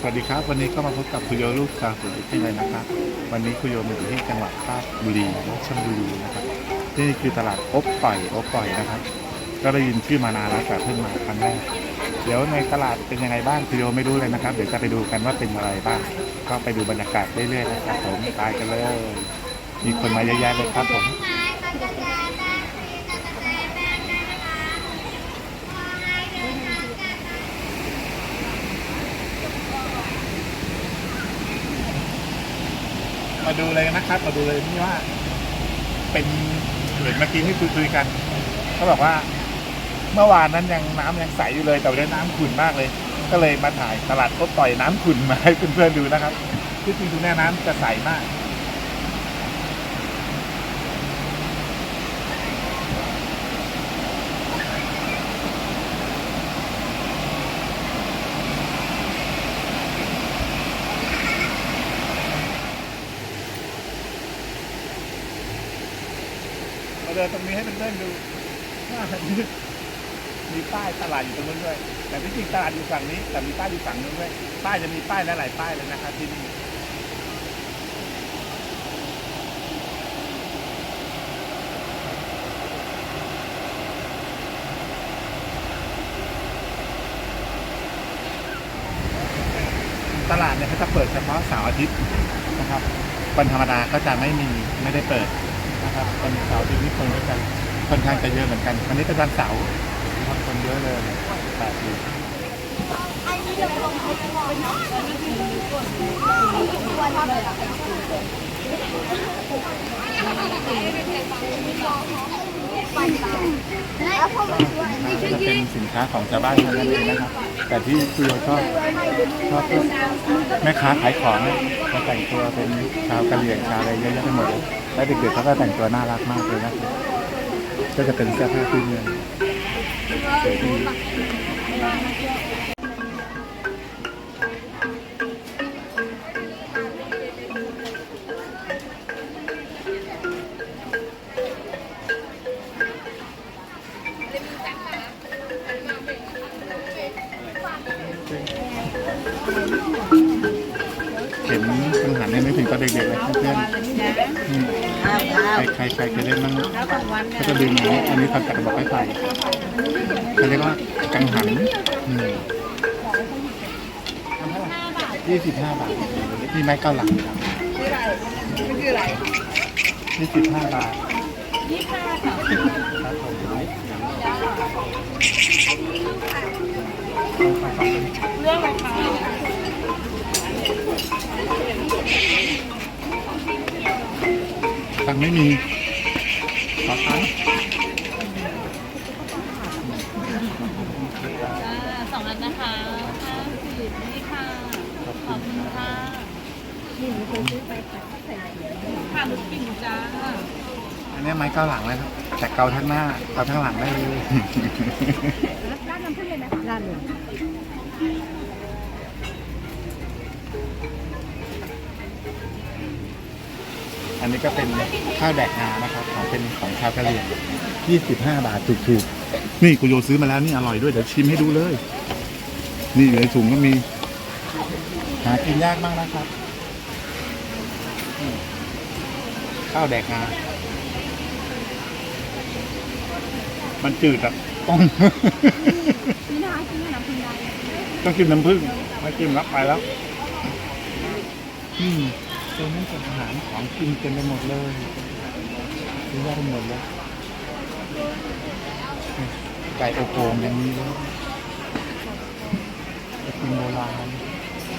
สวัสดีครับ วันนี้ก็มาพบกับคุโยลูกสาวสุดที่เลยนะครับ วันนี้คุโยมาอยู่ที่จังหวัดราชบุรีราชบุรีนะครับนี่คือตลาดอบปล่อยอบปล่อยนะครับ ก็ได้ยินชื่อมานานแล้วแต่เพิ่งมาครั้งแรกเดี๋ยวในตลาดเป็นยังไงบ้างคุโยไม่รู้เลยนะครับ เดี๋ยวจะไปดูกันว่าเป็นอะไรบ้างก็ไปดูบรรยากาศเรื่อยๆนะครับผมตายกันเลยมีคนมาเยอะแยะเลยครับผม มาดูเลยนะครับ มาดูเลยนี่ว่า เป็นเหมือนเมื่อกี้ที่คุยคุยๆกันเขาบอกว่า เมื่อวานนั้นยังน้ำยังใสอยู่เลยแต่วันนี้น้ำขุ่นมากเลย ก็เลยมาถ่ายตลาดก็ปล่อยน้ำขุ่นมาให้เพื่อนๆดูนะครับที่จริงดูแน่น้ำจะใสมาก มาเดินตรงนี้ให้เพื่อนดูว่ามีป้ายตลาดอยู่ตรงนู้นด้วย แต่ที่จริงตลาดอยู่ฝั่งนี้ แต่มีป้ายอยู่ฝั่งนู้นด้วย ป้ายจะมีป้ายหลายๆป้ายเลยนะครับที่นี่ตลาดเนี่ยเขาจะเปิดเฉพาะเสาร์อาทิตย์นะครับวันธรรมดาก็จะไม่มีไม่ได้เปิด นะครับวันเสาร์ทิตย์นี่คนก็จะค่อนข้างจะเยอะเหมือนกัน วันนี้เป็นวันเสาร์นะครับคนเยอะเลยแปดสิบจะเป็นสินค้าของชาวบ้านทั้งนั้นเลยนะครับ แต่ที่คุยชอบชอบแม่ค้าขายของ เขาแต่งตัวเป็นชาวกะเหรี่ยงชาวอะไรเยอะแยะไปหมดเลยและเด็กๆเขาก็แต่งตัวน่ารักมากเลยนะก็จะเป็นเสื้อผ้าพื้นเมือง เนี่ยนึกถึงตอนเด็กๆเลยเพื่อนๆอืมใครใครใครเคยเล่นบ้างเขาจะดึงอย่างนี้อันนี้ทำจากกระบอกไม้ไผ่เขาเรียกว่ากังหันยี่สิบห้าบาทนี่ไม้เก้าหลังยี่สิบห้าบาทครับผมตังค์ ไม่มีขอตังค์สองอันนะคะห้าสิบนี่ค่ะ ขอบคุณค่ะค่ะหมูปิ้งจ้า อันนี้ไม้เก้าหลังเลยครับ แต่เกาทั้งหน้า เกาทั้งหลังได้เลยร้านน้ำผึ้งเลยไหมร้านเลย นนี้ก็เป็นข้าวแดกงานะครับ ของเป็นของชาวกะเหรี่ยง25 บาทถูกๆ นี่กูโยซื้อมาแล้วนี่อร่อยด้วยเดี๋ยวชิมให้ดูเลย นี่อยู่ในถุงก็มี หากินยากมากนะครับอืมข้าวแดกงามันจืดอะต้องนี่นะคะกินน้ำผึ้งได้ต้องกินน้ำผึ้งไม่กินรับไปแล้ว อืม เป็นนั่นเป็นอาหารของกินเต็มไปหมดเลยซื้อยากไปหมดเลยไก่อบโอ่งอย่างนี้เลยไอติมโบราณ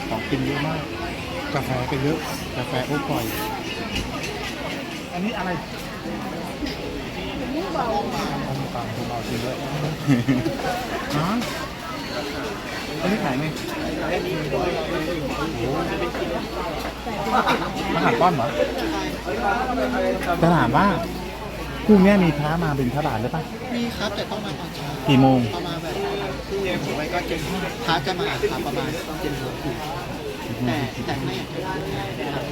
ของกินเยอะมาก กาแฟก็เยอะกาแฟโอ้ปล่อย อันนี้อะไรนี่เบาเบาเบาเบาจริงด้วยฮะ อันนี้ขายไงมาหาป้อมเหรอจะถามว่าพรุ่งนี้มีพระมาเป็นพระบาทหรือเปล่ามีครับแต่ต้องมาตอนเช้ากี่โมง ประมาณแบบที่เย็นผมไปก็เจ็ดพระจะมาครับประมาณเจ็ดโมงถึงแต่แต่ไม่อยากจะครับ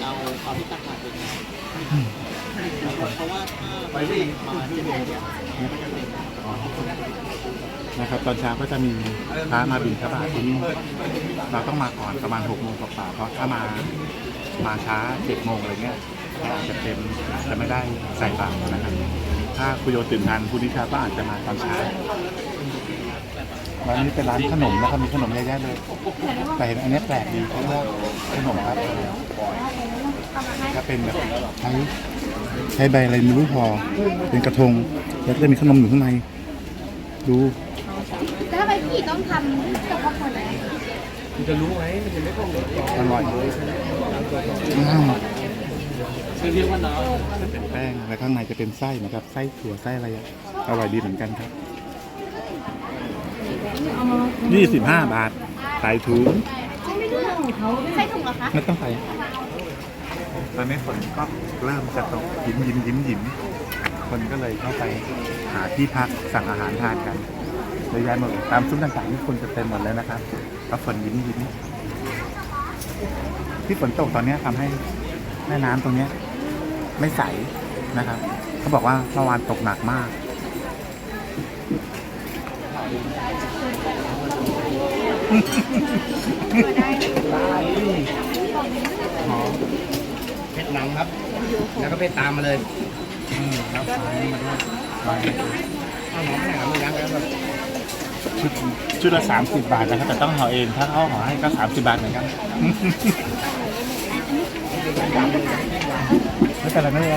เราเอาที่ตั้งหลักเป็นเพราะว่าถ้าไปมาเจ็ดโมงเนะครับ ตอนเช้าก็จะมีพระมาบิณฑบาตที่นี่เราต้องมาก่อนประมาณหกโมงกว่าๆเพราะถ้ามามาช้าเจ็ดโมงอะไรเงี้ยอาจจะเต็มอาจจะไม่ได้ใส่บาตรนะครับถ้าคุโยตื่นทันผู้นิชาก็อาจจะมาตอนเช้าร้านนี้เป็นร้านขนมนะครับมีขนมเยอะแยะเลยแต่เห็นอันนี้แปลกดีเพราะว่าขนมครับก็เป็นแบบใช้ใช้ใบอะไรไม่รู้พอเป็นกระทง แล้วก็จะมีขนมอยู่ข้างใน ดู ทำไมพี่ต้องทำกับครอบครัวไหนอร่อยอืมจะเป็นแป้งแล้วข้างในจะเป็นไส้นะครับ ไส้ถั่วไส้อะไรอะอร่อยดีเหมือนกันครับยี่สิบห้าบาทใส่ถุงใส่ถุงเหรอคะไม่ต้องใส่ตอนนี้ฝนก็เริ่มจะตกยิ้มยิ้มยิ้มยิ้มคนก็เลยเข้าไปหาที่พักสั่งอาหารทานกัน เลยย้ายหมดเลยตามซุ้มต่างๆที่คนจะเต็มหมดเลยนะครับก็ฝนยิ้มยิ้มที่ฝนตกตอนนี้ทำให้แม่น้ำตรงเนี้ยไม่ใสนะครับ เขาบอกว่าเมื่อวานตกหนักมากเพชรหนังครับ แล้วก็เพชรตามมาเลยอืมแล้วฟ้านี่มาด้วยใบข้าวหอมแหนมยังแล้วแบบ ชุดชุดละสามสิบบาทนะครับแต่ต้องห่อเองถ้าเขาห่อให้ก็สามสิบบาทเหมือนกันไม่เป็นไรไม่เป็นไร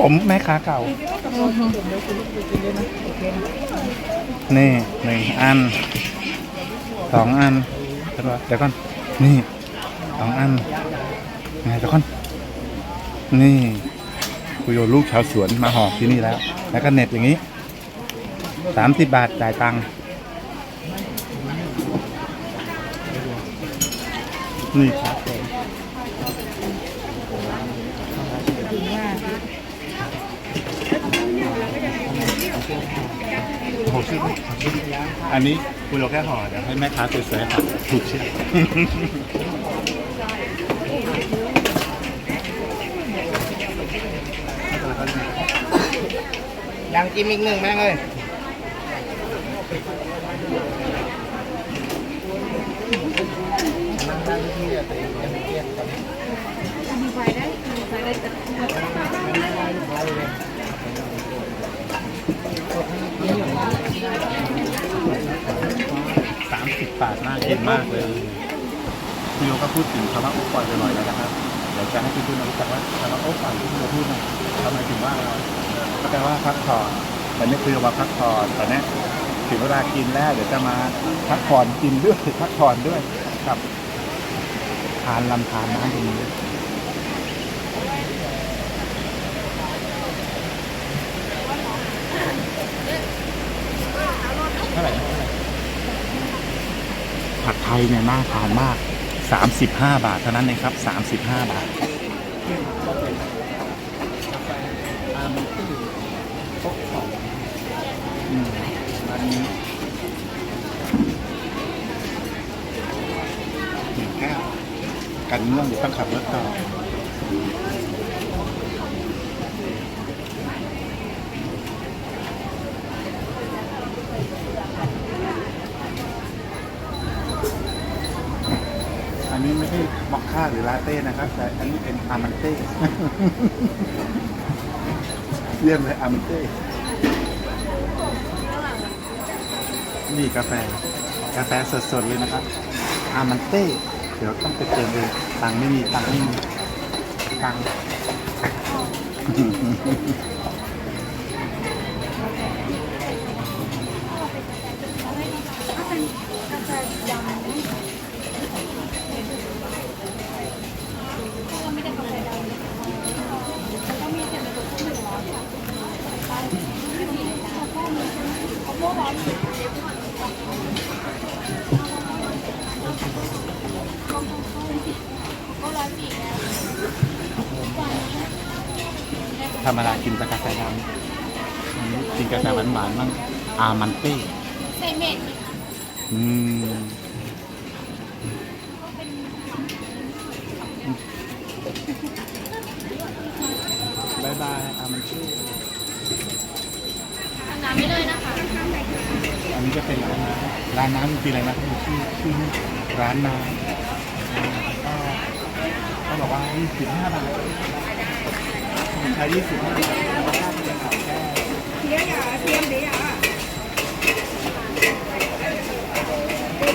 ผมแม่ค้าเก่า นี่หนึ่งอันสองอันเดี๋ยวก่อน นี่สองอันไงเดี๋ยวก่อน นี่คุยโยลูกชาวสวนมาห่อที่นี่แล้ว แล้วก็เน็บอย่างนี้ สามสิบบาทจ่ายตังค์นี่ครับผมชื่ออันนี้คุณเราแค่ห่อเดี๋ยวให้แม่ค้าสวยๆห่อถูกเชื่อยังกินอีกหนึ่งแม่งเลยนั่งนั่งที่จะตีกันเกียรตอนนี้ สามสิบบาทน่ากินมากเลยพี่โยก็พูดถึงคำว่าโอ๊ปปล่อยบ่อยๆแล้วนะครับเดี๋ยวจะให้พี่ๆรู้จักว่าคำว่าโอ๊ปปล่อยที่พี่โยพูดนะทำไมถึงว่าก็แปลว่าพักผ่อนแต่นี่คือว่าพักผ่อนตอนนี้ถึงเวลากินแล้วเดี๋ยวจะมาพักผ่อนกินด้วยพักผ่อนด้วยกับานลำทานน้ำตรงนี้เท่าไหร่ผัดไทยเนี่ยน่าทานมาก 35 บาทเท่านั้นเองครับ 35 บาทอืมร้านนี้หนึ่งแก้ว กันง่วงเดี๋ยวต้องขับรถต่ออันนี้ไม่ใช่มอคค่าหรือลาเต้นะครับ แต่อันนี้เป็นอามันเต้ เยี่ยมเลยอามันเต้ นี่กาแฟ กาแฟสดๆเลยนะครับ อามันเต้ เดี๋ยวต้องไปเติมเองตังค์ไม่มีตังค์ไม่มีตังค์ กินแต่กาแฟดำอันนี้กินกาแฟหวานๆมั่งอามันเต้ใส่เม็ดอืมบายบายอามันเต้น้ำไม่เลยนะคะนี้ก็เป็นร้านน้ำร้านน้ำจริงๆเลยนะชื่อชื่อร้านน้ำก็เขาบอกว่า25บาท ใช้าทแล้วก็ค่าเดินเขาแค่เทียอย่าเทียมเดี๋ยวอย่า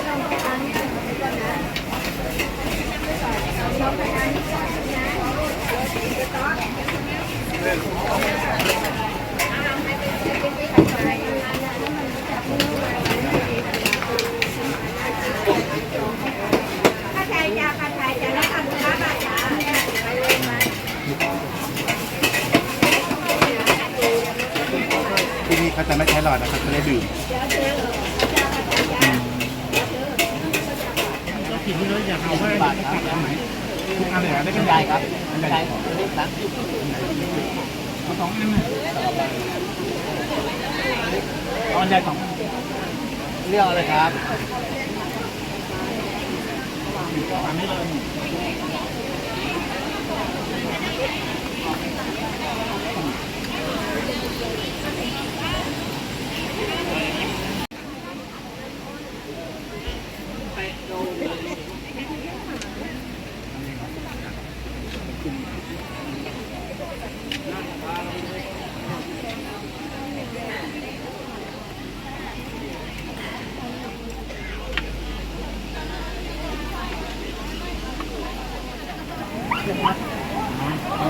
ต้องไปอันนี้ก่อนนะต้องไปอันนี้ก่อนนะข้าชายจ้าข้าชายจ้าแล้วทำข้าบาจ้าไปเลยมา ที่นี่เขาจะไม่ใช้ห ลอดนะครับเขาจะดื่มกินที่รถอยากเอาไว้บาทครับทุกอันเลยนได้ไม่เป็นใหญ่ครับไม่ได้รีบนะเอาสองอันนะเอาอันใหญ่สองเลือกอะไรครับอันนี้เลย ไปโดน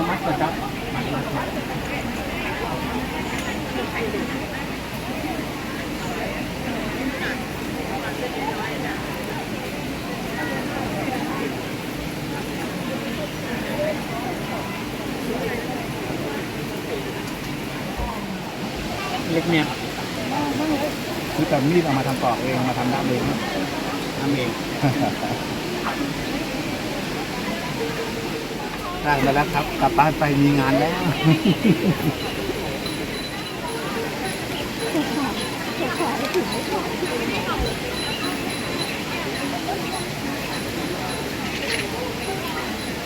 มัดก่อนครับมัดมัดมัดเล็กเนี่ย มีดเอามาทำปอกเองเอามาทำด้ามเองนะทำเอง ได้มาแล้วครับ กลับบ้านไปมีงานแล้ว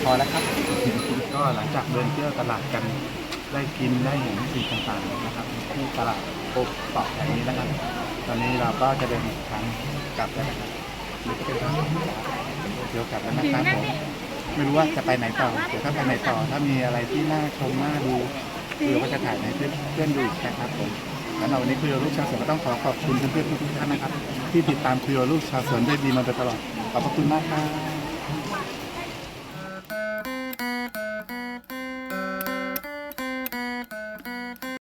พอแล้วครับ ก็หลังจากเดินเที่ยวตลาดกันได้กินได้เห็นสิ่งต่างๆนะครับที่ตลาดโอบเกแห่งนี้นะครับ ตอนนี้เราก็จะเดินทางกลับแล้วนะครับหรือจะเป็นทางเดี๋ยวกลับแล้วนะครับผมไม่รู้ว่าจะไปไหนต่อเดี๋ยวถ้าไปไหนต่อ ถ้ามีอะไรที่น่าชมน่าดูเดี๋ยวก็จะถ่ายให้เพื่อนๆดูอีกนะครับผมแล้วเราวันนี้คุยกับลูกชาวสวนก็ต้องขอขอบคุณเพื่อนๆทุกท่านนะครับ ที่ติดตามคุยกับลูกชาวสวนได้ดีมาโดยตลอดขอบพระคุณมากครับ